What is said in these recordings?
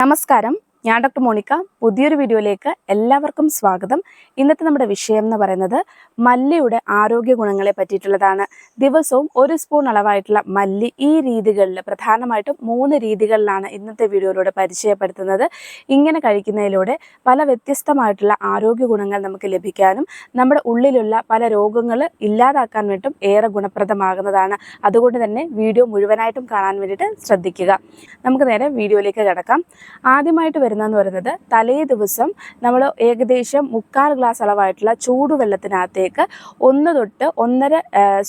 നമസ്കാരം ഞാൻ doctor Monica. പുതിയൊരു വീഡിയോയിലേക്ക് എല്ലാവർക്കും സ്വാഗതം. ഇന്നത്തെ നമ്മുടെ വിഷയം എന്ന് പറയുന്നത് മല്ലിയുടെ ആരോഗ്യ ഗുണങ്ങളെ പറ്റിയിട്ടുള്ളതാണ്. ദിവസവും ഒരു സ്പൂൺ അളവായിട്ടുള്ള മല്ലി ഈ രീതികളിൽ പ്രധാനമായിട്ടും മൂന്ന് രീതികളിലാണ് ഇന്നത്തെ വീഡിയോയിലൂടെ പരിചയപ്പെടുത്തുന്നത്. ഇങ്ങനെ കഴിക്കുന്നതിലൂടെ പല വ്യത്യസ്തമായിട്ടുള്ള ആരോഗ്യ ഗുണങ്ങൾ നമുക്ക് ലഭിക്കാനും നമ്മുടെ ഉള്ളിലുള്ള പല രോഗങ്ങൾ ഇല്ലാതാക്കാൻ വേണ്ടിയിട്ടും ഏറെ ഗുണപ്രദമാകുന്നതാണ്. അതുകൊണ്ട് തന്നെ വീഡിയോ മുഴുവനായിട്ടും കാണാൻ വേണ്ടിയിട്ട് ശ്രദ്ധിക്കുക. നമുക്ക് നേരെ വീഡിയോയിലേക്ക് കിടക്കാം. ആദ്യമായിട്ട് വരുന്നതെന്ന് പറയുന്നത് തലേ ദിവസം നമ്മൾ ഏകദേശം മുക്കാൽ ഗ്ലാസ് അളവായിട്ടുള്ള ചൂടുവെള്ളത്തിനകത്തേക്ക് ഒന്ന് തൊട്ട് ഒന്നര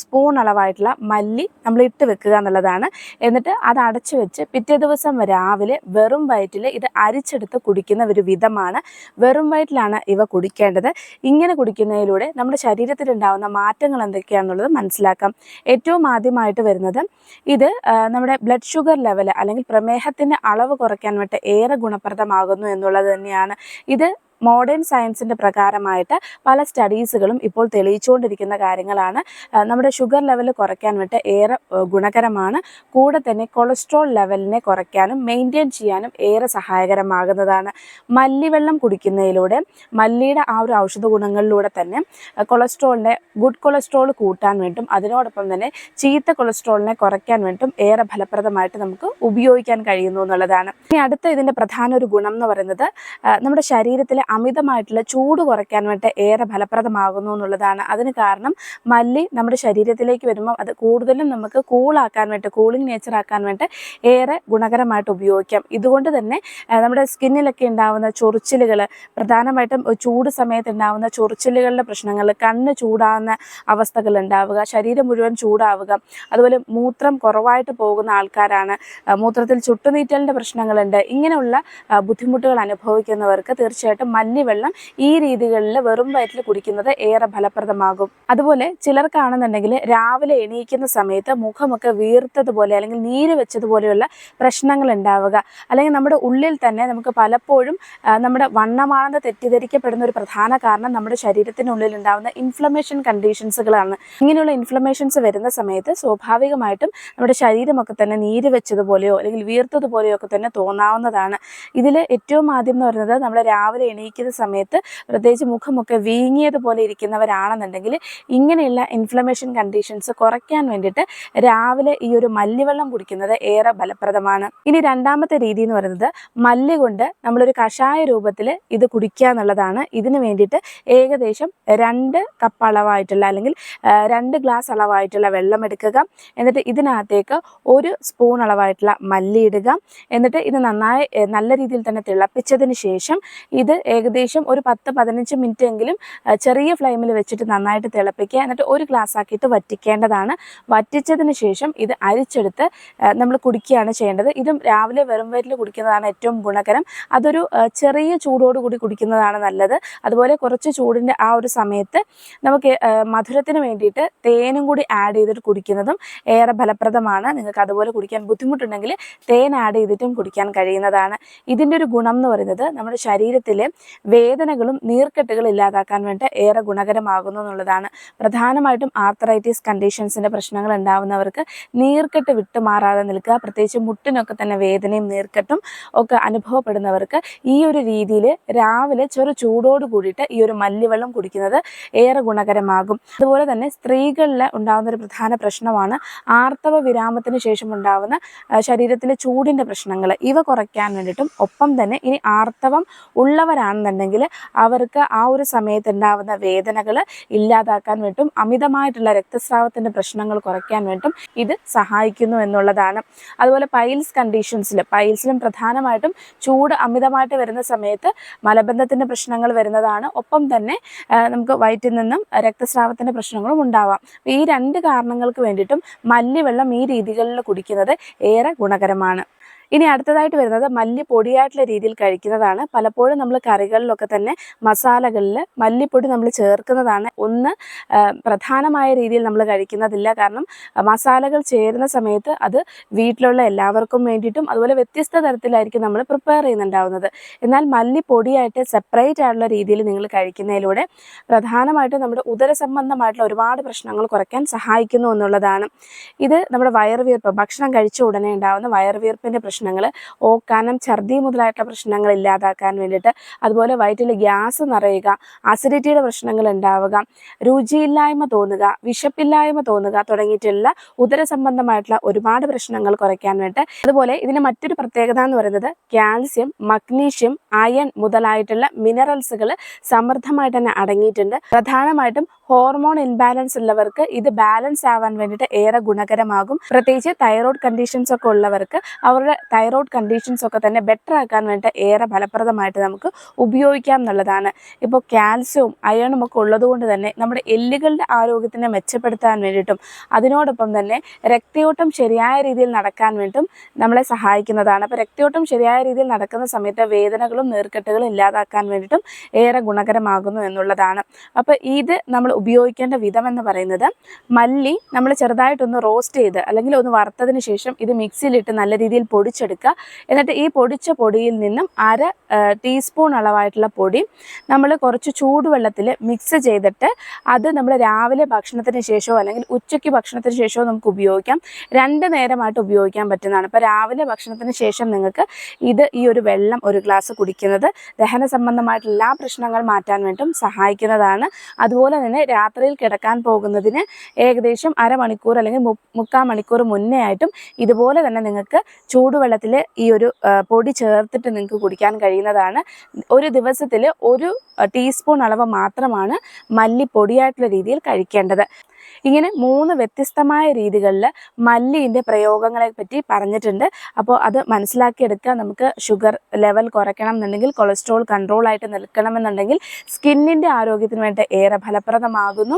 സ്പൂൺ അളവായിട്ടുള്ള മല്ലി നമ്മൾ ഇട്ട് വെക്കുക എന്നുള്ളതാണ്. എന്നിട്ട് അത് അടച്ചു വെച്ച് പിറ്റേ ദിവസം രാവിലെ വെറും വയറ്റിൽ ഇത് അരിച്ചെടുത്ത് കുടിക്കുന്ന ഒരു വിധമാണ്. വെറും വയറ്റിലാണ് ഇവ കുടിക്കേണ്ടത്. ഇങ്ങനെ കുടിക്കുന്നതിലൂടെ നമ്മുടെ ശരീരത്തിലുണ്ടാകുന്ന മാറ്റങ്ങൾ എന്തൊക്കെയാണെന്നുള്ളത് മനസ്സിലാക്കാം. ഏറ്റവും ആദ്യമായിട്ട് വരുന്നത് ഇത് നമ്മുടെ ബ്ലഡ് ഷുഗർ ലെവൽ അല്ലെങ്കിൽ പ്രമേഹത്തിന്റെ അളവ് കുറയ്ക്കാൻ വേണ്ടി ഏറെ ഗുണപ്രദമാകുന്നു എന്നുള്ളത് തന്നെയാണ്. ഇത് മോഡേൺ സയൻസിന്റെ പ്രകാരമായിട്ട് പല സ്റ്റഡീസുകളും ഇപ്പോൾ തെളിയിച്ചുകൊണ്ടിരിക്കുന്ന കാര്യങ്ങളാണ്. നമ്മുടെ ഷുഗർ ലെവൽ കുറയ്ക്കാൻ വേണ്ടി ഏറെ ഗുണകരമാണ്. കൂടെ തന്നെ കൊളസ്ട്രോൾ ലെവലിനെ കുറയ്ക്കാനും മെയിന്റെയിൻ ചെയ്യാനും ഏറെ സഹായകരമാകുന്നതാണ്. മല്ലിവെള്ളം കുടിക്കുന്നതിലൂടെ മല്ലിയുടെ ആ ഒരു ഔഷധ ഗുണങ്ങളിലൂടെ തന്നെ കൊളസ്ട്രോളിനെ ഗുഡ് കൊളസ്ട്രോൾ കൂട്ടാൻ വേണ്ടും അതിനോടൊപ്പം തന്നെ ചീത്ത കൊളസ്ട്രോളിനെ കുറയ്ക്കാൻ വേണ്ടും ഏറെ ഫലപ്രദമായിട്ട് നമുക്ക് ഉപയോഗിക്കാൻ കഴിയുന്നു എന്നുള്ളതാണ്. ഇനി അടുത്ത ഇതിന്റെ പ്രധാന ഒരു ഗുണം എന്ന് പറയുന്നത് നമ്മുടെ ശരീരത്തിലെ അമിതമായിട്ടുള്ള ചൂട് കുറയ്ക്കാൻ വേണ്ടി ഏറെ ഫലപ്രദമാകുന്നു എന്നുള്ളതാണ്. അതിന് കാരണം മല്ലി നമ്മുടെ ശരീരത്തിലേക്ക് വരുമ്പോൾ അത് കൂടുതലും നമുക്ക് കൂളാക്കാൻ വേണ്ടി കൂളിംഗ് നേച്ചർ ആക്കാൻ വേണ്ടി ഏറെ ഗുണകരമായിട്ട് ഉപയോഗിക്കാം. ഇതുകൊണ്ട് തന്നെ നമ്മുടെ സ്കിന്നിലൊക്കെ ഉണ്ടാവുന്ന ചൊറിച്ചിലുകൾ പ്രധാനമായിട്ടും ചൂട് സമയത്ത് ഉണ്ടാവുന്ന ചൊറിച്ചിലുകളുടെ പ്രശ്നങ്ങൾ കണ്ണ് ചൂടാകുന്ന അവസ്ഥകൾ ഉണ്ടാവുക ശരീരം മുഴുവൻ ചൂടാവുക അതുപോലെ മൂത്രം കുറവായിട്ട് പോകുന്ന ആൾക്കാരാണ്. മൂത്രത്തിൽ ചുട്ടുനീറ്റലിന്റെ പ്രശ്നങ്ങളുണ്ട്. ഇങ്ങനെയുള്ള ബുദ്ധിമുട്ടുകൾ അനുഭവിക്കുന്നവർക്ക് തീർച്ചയായിട്ടും മല്ലിവെള്ളം ഈ രീതികളിൽ വെറും വയറ്റിൽ കുടിക്കുന്നത് ഏറെ ഫലപ്രദമാകും. അതുപോലെ ചിലർക്കാണെന്നുണ്ടെങ്കിൽ രാവിലെ എണീക്കുന്ന സമയത്ത് മുഖമൊക്കെ വീർത്തതുപോലെ അല്ലെങ്കിൽ നീര് വെച്ചതുപോലെയുള്ള പ്രശ്നങ്ങൾ ഉണ്ടാവുക അല്ലെങ്കിൽ നമ്മുടെ ഉള്ളിൽ തന്നെ നമുക്ക് പലപ്പോഴും നമ്മുടെ വണ്ണമാണെന്ന് തെറ്റിദ്ധരിക്കപ്പെടുന്ന ഒരു പ്രധാന കാരണം നമ്മുടെ ശരീരത്തിനുള്ളിൽ ഉണ്ടാകുന്ന ഇൻഫ്ലമേഷൻ കണ്ടീഷൻസുകളാണ് ഇങ്ങനെയുള്ള ഇൻഫ്ലമേഷൻസ് വരുന്ന സമയത്ത് സ്വാഭാവികമായിട്ടും നമ്മുടെ ശരീരമൊക്കെ തന്നെ നീര് വെച്ചതുപോലെയോ അല്ലെങ്കിൽ വീർത്തതുപോലെയോ ഒക്കെ തന്നെ തോന്നാവുന്നതാണ്. ഇതിൽ ഏറ്റവും ആദ്യം എന്ന് പറയുന്നത് നമ്മൾ രാവിലെ എണീക്കുന്ന സമയത്ത് പ്രത്യേകിച്ച് മുഖമൊക്കെ വീങ്ങിയതുപോലെ ഇരിക്കുന്നവരാണെന്നുണ്ടെങ്കിൽ ഇങ്ങനെയുള്ള ഇൻഫ്ലമേഷൻ കണ്ടീഷൻസ് കുറയ്ക്കാൻ വേണ്ടിയിട്ട് രാവിലെ ഈ ഒരു മല്ലിവെള്ളം കുടിക്കുന്നത് ഏറെ ഫലപ്രദമാണ്. ഇനി രണ്ടാമത്തെ രീതി എന്ന് പറയുന്നത് മല്ലി കൊണ്ട് നമ്മളൊരു കഷായ രൂപത്തിൽ ഇത് കുടിക്കുക എന്നുള്ളതാണ്. ഇതിന് വേണ്ടിയിട്ട് ഏകദേശം രണ്ട് കപ്പ് അളവായിട്ടുള്ള അല്ലെങ്കിൽ രണ്ട് ഗ്ലാസ് അളവായിട്ടുള്ള വെള്ളം എടുക്കുക. എന്നിട്ട് ഇതിനകത്തേക്ക് ഒരു സ്പൂൺ അളവായിട്ടുള്ള മല്ലി ഇടുക. എന്നിട്ട് ഇത് നന്നായി നല്ല രീതിയിൽ തന്നെ തിളപ്പിച്ചതിന് ശേഷം ഇത് ഏകദേശം ഒരു പത്ത് പതിനഞ്ച് മിനിറ്റ് എങ്കിലും ചെറിയ ഫ്ലെയിമിൽ വെച്ചിട്ട് നന്നായിട്ട് തിളപ്പിക്കുക. എന്നിട്ട് ഒരു ഗ്ലാസ് ആക്കിയിട്ട് വറ്റിക്കേണ്ടതാണ്. വറ്റിച്ചതിന് ശേഷം ഇത് അരിച്ചെടുത്ത് നമ്മൾ കുടിക്കുകയാണ് ചെയ്യേണ്ടത്. ഇതും രാവിലെ വെറും വയറ്റിൽ കുടിക്കുന്നതാണ് ഏറ്റവും ഗുണകരം. അതൊരു ചെറിയ ചൂടോടുകൂടി കുടിക്കുന്നതാണ് നല്ലത്. അതുപോലെ കുറച്ച് ചൂടിന്റെ ആ ഒരു സമയത്ത് നമുക്ക് മധുരത്തിന് വേണ്ടിയിട്ട് തേനും കൂടി ആഡ് ചെയ്തിട്ട് കുടിക്കുന്നതും ഏറെ ഫലപ്രദമാണ്. നിങ്ങൾക്ക് അതുപോലെ കുടിക്കാൻ ബുദ്ധിമുട്ടുണ്ടെങ്കിൽ തേൻ ആഡ് ചെയ്തിട്ടും കുടിക്കാൻ കഴിയുന്നതാണ്. ഇതിന്റെ ഒരു ഗുണം എന്ന് പറയുന്നത് നമ്മുടെ ശരീരത്തിലെ വേദനകളും നീർക്കെട്ടുകളും ഇല്ലാതാക്കാൻ വേണ്ടി ഏറെ ഗുണകരമാകുന്നു എന്നുള്ളതാണ്. പ്രധാനമായിട്ടും ആർത്തറൈറ്റിസ് കണ്ടീഷൻസിന്റെ പ്രശ്നങ്ങൾ ഉണ്ടാവുന്നവർക്ക് നീർക്കെട്ട് വിട്ടുമാറാതെ നിൽക്കുക പ്രത്യേകിച്ച് മുട്ടിനൊക്കെ തന്നെ വേദനയും നീർക്കെട്ടും ഒക്കെ അനുഭവപ്പെടുന്നവർക്ക് ഈ ഒരു രീതിയിൽ രാവിലെ ചെറു ചൂടോട് കൂടിയിട്ട് ഈ ഒരു മല്ലിവെള്ളം കുടിക്കുന്നത് ഏറെ ഗുണകരമാകും. അതുപോലെ തന്നെ സ്ത്രീകളിൽ ഉണ്ടാകുന്ന ഒരു പ്രധാന പ്രശ്നമാണ് ആർത്തവ വിരാമത്തിന് ശേഷം ഉണ്ടാകുന്ന ശരീരത്തിലെ ചൂടിന്റെ പ്രശ്നങ്ങൾ. ഇവ കുറയ്ക്കാൻ വേണ്ടിയിട്ടും ഒപ്പം തന്നെ ഇനി ആർത്തവം ഉള്ളവരാണെന്നുണ്ടെങ്കിൽ അവർക്ക് ആ ഒരു സമയത്ത് ഉണ്ടാവുന്ന വേദനകൾ ഇല്ലാതാക്കാൻ വേണ്ടിയിട്ടും അമിതമായിട്ടുള്ള രക്തസ്രാവത്തിന്റെ പ്രശ്നങ്ങൾ കുറയ്ക്കാൻ വേണ്ടിയിട്ടും ഇത് സഹായിക്കുന്നു എന്നുള്ളതാണ്. അതുപോലെ പൈൽസ് കണ്ടീഷൻസിൽ പൈൽസിലും പ്രധാനമായിട്ടും ചൂട് അമിതമായിട്ട് വരുന്ന സമയത്ത് മലബന്ധത്തിന്റെ പ്രശ്നങ്ങൾ വരുന്നതാണ്. ഒപ്പം തന്നെ നമുക്ക് വയറ്റിൽ നിന്നും രക്തസ്രാവത്തിന്റെ പ്രശ്നങ്ങളും ഉണ്ടാവാം. ഈ രണ്ട് കാരണങ്ങൾക്ക് വേണ്ടിയിട്ടും മല്ലിവെള്ളം ഈ രീതികളിൽ കുടിക്കുന്നത് ഏറെ ഗുണകരമാണ്. ഇനി അടുത്തതായിട്ട് വരുന്നത് മല്ലി പൊടിയായിട്ടുള്ള രീതിയിൽ കഴിക്കുന്നതാണ്. പലപ്പോഴും നമ്മൾ കറികളിലൊക്കെ തന്നെ മസാലകളിൽ മല്ലിപ്പൊടി നമ്മൾ ചേർക്കുന്നതാണ്. ഒന്ന് പ്രധാനമായ രീതിയിൽ നമ്മൾ കഴിക്കുന്നതില്ല. കാരണം മസാലകൾ ചേരുന്ന സമയത്ത് അത് വീട്ടിലുള്ള എല്ലാവർക്കും വേണ്ടിയിട്ടും അതുപോലെ വ്യത്യസ്ത തരത്തിലായിരിക്കും നമ്മൾ പ്രിപ്പയർ ചെയ്യുന്നുണ്ടാവുന്നത്. എന്നാൽ മല്ലി പൊടിയായിട്ട് സെപ്പറേറ്റ് ആയിട്ടുള്ള രീതിയിൽ നിങ്ങൾ കഴിക്കുന്നതിലൂടെ പ്രധാനമായിട്ടും നമ്മുടെ ഉദര സംബന്ധമായിട്ടുള്ള ഒരുപാട് പ്രശ്നങ്ങൾ കുറയ്ക്കാൻ സഹായിക്കുന്നു എന്നുള്ളതാണ്. ഇത് നമ്മുടെ വയറുവീർപ്പ് ഭക്ഷണം കഴിച്ച ഉടനെ ഉണ്ടാകുന്ന വയറുവീർപ്പിന്റെ പ്രശ്നം പ്രശ്നങ്ങൾ ഓക്കാനം ഛർദി മുതലായിട്ടുള്ള പ്രശ്നങ്ങൾ ഇല്ലാതാക്കാൻ വേണ്ടിയിട്ട് അതുപോലെ വയറ്റിൽ ഗ്യാസ് നിറയുക അസിഡിറ്റിയുടെ പ്രശ്നങ്ങൾ ഉണ്ടാവുക രുചിയില്ലായ്മ തോന്നുക വിശപ്പില്ലായ്മ തോന്നുക തുടങ്ങിയിട്ടുള്ള ഉദര സംബന്ധമായിട്ടുള്ള ഒരുപാട് പ്രശ്നങ്ങൾ കുറയ്ക്കാൻ വേണ്ടി അതുപോലെ ഇതിന് മറ്റൊരു പ്രത്യേകത എന്ന് പറയുന്നത് കാൽസ്യം മഗ്നീഷ്യം അയൺ മുതലായിട്ടുള്ള മിനറൽസുകൾ സമൃദ്ധമായിട്ട് തന്നെ അടങ്ങിയിട്ടുണ്ട്. പ്രധാനമായിട്ടും ഹോർമോൺ ഇൻബാലൻസ് ഉള്ളവർക്ക് ഇത് ബാലൻസ് ആവാൻ വേണ്ടിയിട്ട് ഏറെ ഗുണകരമാകും. പ്രത്യേകിച്ച് തൈറോയ്ഡ് കണ്ടീഷൻസ് ഒക്കെ ഉള്ളവർക്ക് അവരുടെ തൈറോയ്ഡ് കണ്ടീഷൻസ് ഒക്കെ തന്നെ ബെറ്റർ ആക്കാൻ വേണ്ടിയിട്ട് ഏറെ ഫലപ്രദമായിട്ട് നമുക്ക് ഉപയോഗിക്കാം എന്നുള്ളതാണ്. ഇപ്പോൾ കാൽസ്യവും അയണും ഒക്കെ ഉള്ളതുകൊണ്ട് തന്നെ നമ്മുടെ എല്ലുകളുടെ ആരോഗ്യത്തിനെ മെച്ചപ്പെടുത്താൻ വേണ്ടിയിട്ടും അതിനോടൊപ്പം തന്നെ രക്തയോട്ടം ശരിയായ രീതിയിൽ നടക്കാൻ വേണ്ടിയിട്ടും നമ്മളെ സഹായിക്കുന്നതാണ്. അപ്പോൾ രക്തയോട്ടം ശരിയായ രീതിയിൽ നടക്കുന്ന സമയത്ത് വേദനകളും നീർക്കെട്ടുകളും ഇല്ലാതാക്കാൻ വേണ്ടിയിട്ടും ഏറെ ഗുണകരമാകുന്നു എന്നുള്ളതാണ്. അപ്പോൾ ഇത് നമ്മൾ ഉപയോഗിക്കേണ്ട വിധം എന്ന് പറയുന്നത് മല്ലി നമ്മൾ ചെറുതായിട്ടൊന്ന് റോസ്റ്റ് ചെയ്ത് അല്ലെങ്കിൽ ഒന്ന് വറുത്തതിന് ശേഷം ഇത് മിക്സിയിലിട്ട് നല്ല രീതിയിൽ പൊടിച്ചെടുക്കുക. എന്നിട്ട് ഈ പൊടിച്ച പൊടിയിൽ നിന്നും അര ടീസ്പൂൺ അളവായിട്ടുള്ള പൊടി നമ്മൾ കുറച്ച് ചൂടുവെള്ളത്തിൽ മിക്സ് ചെയ്തിട്ട് അത് നമ്മൾ രാവിലെ ഭക്ഷണത്തിന് ശേഷമോ അല്ലെങ്കിൽ ഉച്ചയ്ക്ക് ഭക്ഷണത്തിന് ശേഷമോ നമുക്ക് ഉപയോഗിക്കാം. രണ്ട് നേരമായിട്ട് ഉപയോഗിക്കാൻ പറ്റുന്നതാണ്. അപ്പോൾ രാവിലെ ഭക്ഷണത്തിന് ശേഷം നിങ്ങൾക്ക് ഇത് ഈ ഒരു വെള്ളം ഒരു ഗ്ലാസ് കുടിക്കുന്നത് ദഹന സംബന്ധമായിട്ടുള്ള എല്ലാ പ്രശ്നങ്ങൾ മാറ്റാൻ വേണ്ടിയും സഹായിക്കുന്നതാണ്. അതുപോലെ തന്നെ രാത്രിയിൽ കിടക്കാൻ പോകുന്നതിന് ഏകദേശം അരമണിക്കൂർ അല്ലെങ്കിൽ മുക്കാൽ മണിക്കൂർ മുന്നേ ആയിട്ടും ഇതുപോലെ തന്നെ നിങ്ങൾക്ക് ചൂടുവെള്ളത്തിൽ ഈ ഒരു പൊടി ചേർത്തിട്ട് നിങ്ങൾക്ക് കുടിക്കാൻ കഴിയുന്നതാണ്. ഒരു ദിവസത്തിൽ ഒരു ടീസ്പൂൺ അളവ് മാത്രമാണ് മല്ലി പൊടിയായിട്ടുള്ള രീതിയിൽ കഴിക്കേണ്ടത്. ഇങ്ങനെ മൂന്ന് വ്യത്യസ്തമായ രീതികളിൽ മല്ലിന്റെ പ്രയോഗങ്ങളെ പറ്റി പറഞ്ഞിട്ടുണ്ട്. അപ്പോൾ അത് മനസ്സിലാക്കിയെടുക്കുക നമുക്ക് ഷുഗർ ലെവൽ കുറയ്ക്കണം എന്നുണ്ടെങ്കിൽ കൊളസ്ട്രോൾ കൺട്രോൾ ആയിട്ട് നിൽക്കണമെന്നുണ്ടെങ്കിൽ സ്കിന്നിന്റെ ആരോഗ്യത്തിന് വേണ്ടി ഏറെ ഫലപ്രദമാകുന്നു.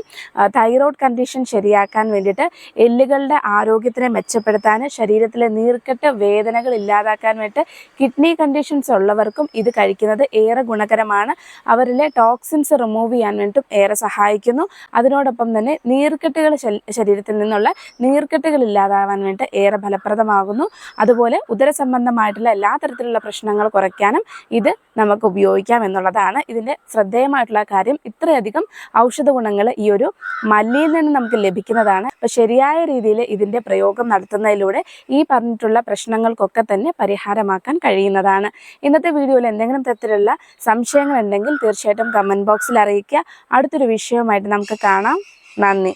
തൈറോയ്ഡ് കണ്ടീഷൻ ശരിയാക്കാൻ വേണ്ടിയിട്ട് എല്ലുകളുടെ ആരോഗ്യത്തിനെ മെച്ചപ്പെടുത്താൻ ശരീരത്തിലെ നീർക്കെട്ട് വേദനകൾ ഇല്ലാതാക്കാൻ വേണ്ടിയിട്ട് കിഡ്നി കണ്ടീഷൻസ് ഉള്ളവർക്കും ഇത് കഴിക്കുന്നത് ഏറെ ഗുണകരമാണ്. അവരിലെ ടോക്സിൻസ് റിമൂവ് ചെയ്യാൻ വേണ്ടിയിട്ടും ഏറെ സഹായിക്കുന്നു. അതിനോടൊപ്പം തന്നെ നീർക്കെട്ടുകൾ ശരീരത്തിൽ നിന്നുള്ള നീർക്കെട്ടുകൾ ഇല്ലാതാവാൻ വേണ്ടി ഏറെ ഫലപ്രദമാകുന്നു. അതുപോലെ ഉദര സംബന്ധമായിട്ടുള്ള എല്ലാ തരത്തിലുള്ള പ്രശ്നങ്ങൾ കുറയ്ക്കാനും ഇത് നമുക്ക് ഉപയോഗിക്കാം എന്നുള്ളതാണ് ഇതിന്റെ ശ്രദ്ധേയമായിട്ടുള്ള കാര്യം. ഇത്രയധികം ഔഷധ ഗുണങ്ങൾ ഈ ഒരു മല്ലിയിൽ നിന്ന് നമുക്ക് ലഭിക്കുന്നതാണ്. അപ്പോൾ ശരിയായ രീതിയിൽ ഇതിന്റെ പ്രയോഗം നടത്തുന്നതിലൂടെ ഈ പറഞ്ഞിട്ടുള്ള പ്രശ്നങ്ങൾക്കൊക്കെ തന്നെ പരിഹാരമാക്കാൻ കഴിയുന്നതാണ്. ഇന്നത്തെ വീഡിയോയിൽ എന്തെങ്കിലും തരത്തിലുള്ള സംശയങ്ങൾ ഉണ്ടെങ്കിൽ തീർച്ചയായിട്ടും കമന്റ് ബോക്സിൽ അറിയിക്കുക. അടുത്തൊരു വിഷയവുമായിട്ട് നമുക്ക് കാണാം. നന്ദി.